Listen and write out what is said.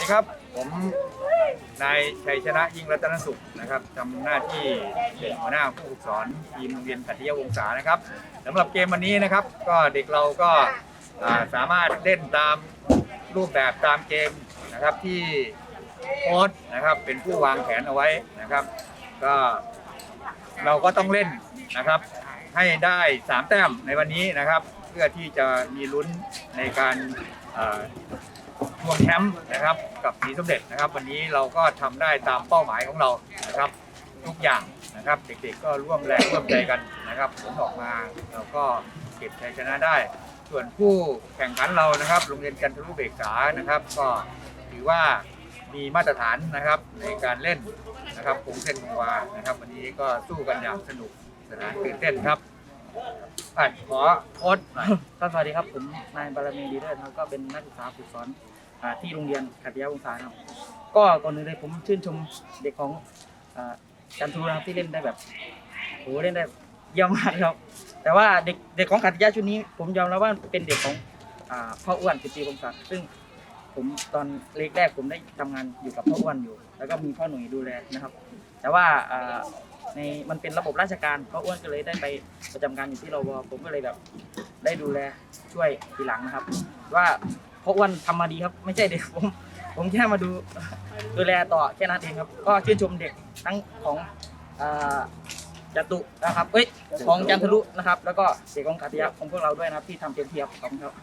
ดีครับ ผมนายชัยชนะยิ่งรัตนสุขนะครับทำหน้าที่เป็นหัวหน้าผู้ฝึกสอนทีมโรงเรียนขัตติยวงศานะครับสำหรับเกมวันนี้นะครับ ก็เด็กเราก็าสามารถเล่นตามรูปแบบตามเกมนะครับที่โค้ชนะครับเป็นผู้วางแผนเอาไว้นะครับ ก็เราก็ต้องเล่นนะครับ ให้ได้สามแต้มในวันนี้นะครับ เพื่อที่จะมีลุ้นในการ ทวงแชมป์นะครับกับสีสมเด็จนะครับ วันนี้เราก็ทำได้ตามเป้าหมายของเรานะครับ ทุกอย่างนะครับเด็กๆก็ร่วมแรงร่วมใจกันนะครับผลออกมาเราก็เก็บชัยชนะได้ ส่วนผู้แข่งขันเรานะครับโรงเรียนจันทรุเบกษานะครับ ก็ถือว่ามีมาตรฐานนะครับในการเล่นนะครับผมเส้นคงวานะครับ วันนี้ก็สู้กันอย่างสนุกสนานตื่นเต้นครับขอโค้ดหน่อยครับสวัสดีครับผมนายบารมีดีเลิศครับก็เป็นนักศึกษาฝึกสอน อ่าที่โรงเรียนขัตติยวงศาครับ ก็ก่อนอื่นเลยผมชื่นชมเด็กของอ่าจันทูนะครับที่เล่นได้แบบโหเล่นได้เยี่ยมมากครับ แต่ว่าเด็กเด็กของขัติยะชุดนี้ ผมยอมรับว่าเป็นเด็กของอ่าพ่ออ้วนกิติพงศักดิ์ซึ่งผมตอนเล็กแรกผมได้ทำงานอยู่กับพ่ออ้วนอยู่ แล้วก็มีพ่อหนุ่ยดูแลนะครับ แต่ว่าอ่าในมันเป็นระบบราชการพ่ออ้วนก็เลยได้ไปประจำการอยู่ที่รวผมก็เลยแบบได้ดูแลช่วยทีหลังนะครับ ว่า เพราะอ้วนทำมาดีครับ ไม่ใช่เด็กผม ผมแค่มาดูดูแลต่อแค่นั้นเองครับ ก็ชื่นชมเด็กทั้งของอ่าจตุนะครับเอ้ยของจันทรุนะครับ แล้วก็เด็กของกัติยะของพวกเราด้วยนะครับที่ทำเต็มที่ครับขอบคุณครับ